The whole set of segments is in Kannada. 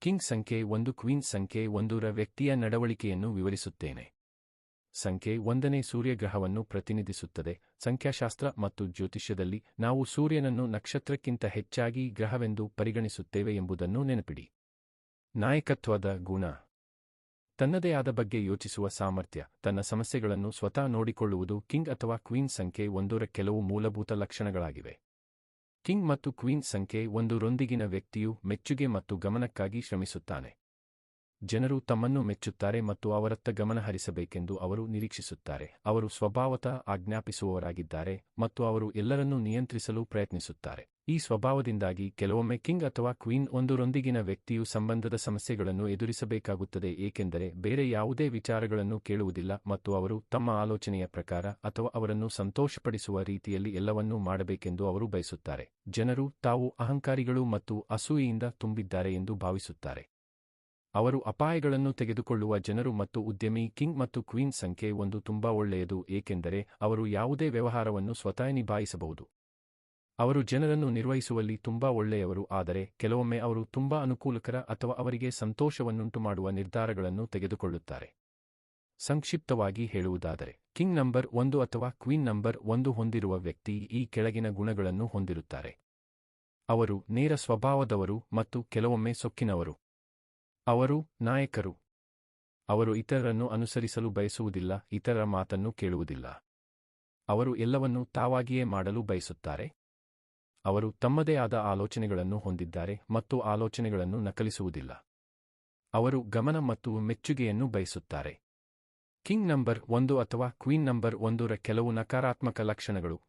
ಕಿಂಗ್ ಸಂಖ್ಯೆ ಒಂದು, ಕ್ವೀನ್ ಸಂಖ್ಯೆ ಒಂದೂರ ವ್ಯಕ್ತಿಯ ನಡವಳಿಕೆಯನ್ನು ವಿವರಿಸುತ್ತೇನೆ. ಸಂಖ್ಯೆ ಒಂದನೇ ಸೂರ್ಯಗ್ರಹವನ್ನು ಪ್ರತಿನಿಧಿಸುತ್ತದೆ. ಸಂಖ್ಯಾಶಾಸ್ತ್ರ ಮತ್ತು ಜ್ಯೋತಿಷ್ಯದಲ್ಲಿ ನಾವು ಸೂರ್ಯನನ್ನು ನಕ್ಷತ್ರಕ್ಕಿಂತ ಹೆಚ್ಚಾಗಿ ಗ್ರಹವೆಂದು ಪರಿಗಣಿಸುತ್ತೇವೆ ಎಂಬುದನ್ನು ನೆನಪಿಡಿ. ನಾಯಕತ್ವದ ಗುಣ. ತನ್ನದೇ ಆದ ಬಗ್ಗೆ ಯೋಚಿಸುವ ಸಾಮರ್ಥ್ಯ, ತನ್ನ ಸಮಸ್ಯೆಗಳನ್ನು ಸ್ವತಃ ನೋಡಿಕೊಳ್ಳುವುದು ಕಿಂಗ್ ಅಥವಾ ಕ್ವೀನ್ ಸಂಖ್ಯೆ ಒಂದೂರ ಕೆಲವು ಮೂಲಭೂತ ಲಕ್ಷಣಗಳಾಗಿವೆ. ಕಿಂಗ್ ಮತ್ತು ಕ್ವೀನ್ ಸಂಖ್ಯೆ ಒಂದರೊಂದಿಗಿನ ವ್ಯಕ್ತಿಯು ಮೆಚ್ಚುಗೆ ಮತ್ತು ಗಮನಕ್ಕಾಗಿ ಶ್ರಮಿಸುತ್ತಾನೆ. ಜನರು ತಮ್ಮನ್ನು ಮೆಚ್ಚುತ್ತಾರೆ ಮತ್ತು ಅವರತ್ತ ಗಮನ ಹರಿಸಬೇಕೆಂದು ಅವರು ನಿರೀಕ್ಷಿಸುತ್ತಾರೆ. ಅವರು ಸ್ವಭಾವತಃ ಆಜ್ಞಾಪಿಸುವವರಾಗಿದ್ದಾರೆ ಮತ್ತು ಅವರು ಎಲ್ಲರನ್ನೂ ನಿಯಂತ್ರಿಸಲು ಪ್ರಯತ್ನಿಸುತ್ತಾರೆ. ಈ ಸ್ವಭಾವದಿಂದಾಗಿ ಕೆಲವೊಮ್ಮೆ ಕಿಂಗ್ ಅಥವಾ ಕ್ವೀನ್ ಒಂದರೊಂದಿಗಿನ ವ್ಯಕ್ತಿಯು ಸಂಬಂಧದ ಸಮಸ್ಯೆಗಳನ್ನು ಎದುರಿಸಬೇಕಾಗುತ್ತದೆ ಏಕೆಂದರೆ ಬೇರೆ ಯಾವುದೇ ವಿಚಾರಗಳನ್ನು ಕೇಳುವುದಿಲ್ಲ ಮತ್ತು ಅವರು ತಮ್ಮ ಆಲೋಚನೆಯ ಪ್ರಕಾರ ಅಥವಾ ಅವರನ್ನು ಸಂತೋಷಪಡಿಸುವ ರೀತಿಯಲ್ಲಿ ಎಲ್ಲವನ್ನೂ ಮಾಡಬೇಕೆಂದು ಅವರು ಬಯಸುತ್ತಾರೆ. ಜನರು ತಾವು ಅಹಂಕಾರಿಗಳು ಮತ್ತು ಅಸೂಯೆಯಿಂದ ತುಂಬಿದ್ದಾರೆ ಎಂದು ಭಾವಿಸುತ್ತಾರೆ. ಅವರು ಅಪಾಯಗಳನ್ನು ತೆಗೆದುಕೊಳ್ಳುವ ಜನರು ಮತ್ತು ಉದ್ಯಮಿ ಕಿಂಗ್ ಮತ್ತು ಕ್ವೀನ್ ಸಂಖ್ಯೆ ಒಂದು ತುಂಬಾ ಒಳ್ಳೆಯದು ಏಕೆಂದರೆ ಅವರು ಯಾವುದೇ ವ್ಯವಹಾರವನ್ನು ಸ್ವತಃ ನಿಭಾಯಿಸಬಹುದು. ಅವರು ಜನರನ್ನು ನಿರ್ವಹಿಸುವಲ್ಲಿ ತುಂಬಾ ಒಳ್ಳೆಯವರು, ಆದರೆ ಕೆಲವೊಮ್ಮೆ ಅವರು ತುಂಬಾ ಅನುಕೂಲಕರ ಅಥವಾ ಅವರಿಗೆ ಸಂತೋಷವನ್ನುಂಟು ಮಾಡುವ ನಿರ್ಧಾರಗಳನ್ನು ತೆಗೆದುಕೊಳ್ಳುತ್ತಾರೆ. ಸಂಕ್ಷಿಪ್ತವಾಗಿ ಹೇಳುವುದಾದರೆ, ಕಿಂಗ್ ನಂಬರ್ ಒಂದು ಅಥವಾ ಕ್ವೀನ್ ನಂಬರ್ ಒಂದು ಹೊಂದಿರುವ ವ್ಯಕ್ತಿ ಈ ಕೆಳಗಿನ ಗುಣಗಳನ್ನು ಹೊಂದಿರುತ್ತಾರೆ. ಅವರು ನೇರ ಸ್ವಭಾವದವರು ಮತ್ತು ಕೆಲವೊಮ್ಮೆ ಸೊಕ್ಕಿನವರು. ಅವರು ನಾಯಕರು. ಅವರು ಇತರರನ್ನು ಅನುಸರಿಸಲು ಬಯಸುವುದಿಲ್ಲ, ಇತರರ ಮಾತನ್ನು ಕೇಳುವುದಿಲ್ಲ. ಅವರು ಎಲ್ಲವನ್ನೂ ತಾವಾಗಿಯೇ ಮಾಡಲು ಬಯಸುತ್ತಾರೆ. ಅವರು ತಮ್ಮದೇ ಆದ ಆಲೋಚನೆಗಳನ್ನು ಹೊಂದಿದ್ದಾರೆ ಮತ್ತು ಆಲೋಚನೆಗಳನ್ನು ನಕಲಿಸುವುದಿಲ್ಲ. ಅವರು ಗಮನ ಮತ್ತು ಮೆಚ್ಚುಗೆಯನ್ನು ಬಯಸುತ್ತಾರೆ. ಕಿಂಗ್ ನಂಬರ್ ಒಂದು ಅಥವಾ ಕ್ವೀನ್ ನಂಬರ್ ಒಂದರ ಕೆಲವು ನಕಾರಾತ್ಮಕ ಲಕ್ಷಣಗಳು.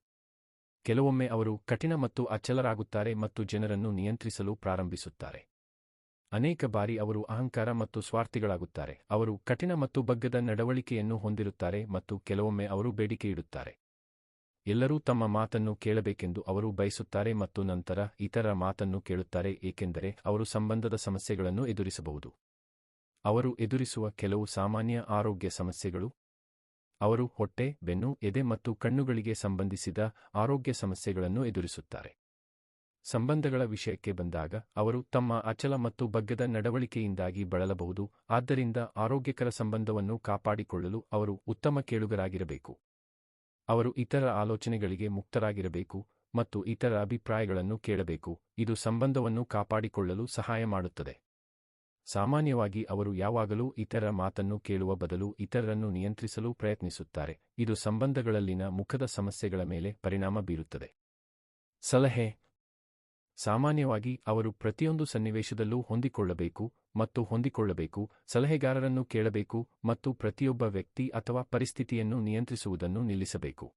ಕೆಲವೊಮ್ಮೆ ಅವರು ಕಠಿಣ ಮತ್ತು ಅಚಲರಾಗುತ್ತಾರೆ ಮತ್ತು ಜನರನ್ನು ನಿಯಂತ್ರಿಸಲು ಪ್ರಾರಂಭಿಸುತ್ತಾರೆ. ಅನೇಕ ಬಾರಿ ಅವರು ಅಹಂಕಾರ ಮತ್ತು ಸ್ವಾರ್ಥಿಗಳಾಗುತ್ತಾರೆ. ಅವರು ಕಠಿಣ ಮತ್ತು ಬಗ್ಗದ ನಡವಳಿಕೆಯನ್ನು ಹೊಂದಿರುತ್ತಾರೆ ಮತ್ತು ಕೆಲವೊಮ್ಮೆ ಅವರು ಬೇಡಿಕೆಯಿಡುತ್ತಾರೆ ಎಲ್ಲರೂ ತಮ್ಮ ಮಾತನ್ನು ಕೇಳಬೇಕೆಂದು ಅವರು ಬಯಸುತ್ತಾರೆ ಮತ್ತು ನಂತರ ಇತರ ಮಾತನ್ನು ಕೇಳುತ್ತಾರೆ, ಏಕೆಂದರೆ ಅವರು ಸಂಬಂಧದ ಸಮಸ್ಯೆಗಳನ್ನು ಎದುರಿಸಬಹುದು. ಅವರು ಎದುರಿಸುವ ಕೆಲವು ಸಾಮಾನ್ಯ ಆರೋಗ್ಯ ಸಮಸ್ಯೆಗಳು. ಅವರು ಹೊಟ್ಟೆ, ಬೆನ್ನು, ಎದೆ ಮತ್ತು ಕಣ್ಣುಗಳಿಗೆ ಸಂಬಂಧಿಸಿದ ಆರೋಗ್ಯ ಸಮಸ್ಯೆಗಳನ್ನು ಎದುರಿಸುತ್ತಾರೆ. ಸಂಬಂಧಗಳ ವಿಷಯಕ್ಕೆ ಬಂದಾಗ ಅವರು ತಮ್ಮ ಅಚಲ ಮತ್ತು ಬಗ್ಗದ ನಡವಳಿಕೆಯಿಂದಾಗಿ ಬಳಲಬಹುದು, ಆದ್ದರಿಂದ ಆರೋಗ್ಯಕರ ಸಂಬಂಧವನ್ನು ಕಾಪಾಡಿಕೊಳ್ಳಲು ಅವರು ಉತ್ತಮ ಕೇಳುಗರಾಗಿರಬೇಕು. ಅವರು ಇತರ ಆಲೋಚನೆಗಳಿಗೆ ಮುಕ್ತರಾಗಿರಬೇಕು ಮತ್ತು ಇತರ ಅಭಿಪ್ರಾಯಗಳನ್ನು ಕೇಳಬೇಕು. ಇದು ಸಂಬಂಧವನ್ನು ಕಾಪಾಡಿಕೊಳ್ಳಲು ಸಹಾಯ ಮಾಡುತ್ತದೆ. ಸಾಮಾನ್ಯವಾಗಿ ಅವರು ಯಾವಾಗಲೂ ಇತರ ಮಾತನ್ನು ಕೇಳುವ ಬದಲು ಇತರರನ್ನು ನಿಯಂತ್ರಿಸಲು ಪ್ರಯತ್ನಿಸುತ್ತಾರೆ. ಇದು ಸಂಬಂಧಗಳಲ್ಲಿನ ಮುಖದ ಸಮಸ್ಯೆಗಳ ಮೇಲೆ ಪರಿಣಾಮ ಬೀರುತ್ತದೆ. ಸಲಹೆ ಸಾಮಾನ್ಯವಾಗಿ ಅವರು ಪ್ರತಿಯೊಂದು ಸನ್ನಿವೇಶದಲ್ಲೂ ಹೊಂದಿಕೊಳ್ಳಬೇಕು ಮತ್ತು ಹೊಂದಿಕೊಳ್ಳಬೇಕು, ಸಲಹೆಗಾರರನ್ನು ಕೇಳಬೇಕು ಮತ್ತು ಪ್ರತಿಯೊಬ್ಬ ವ್ಯಕ್ತಿ ಅಥವಾ ಪರಿಸ್ಥಿತಿಯನ್ನು ನಿಯಂತ್ರಿಸುವುದನ್ನು ನಿಲ್ಲಿಸಬೇಕು.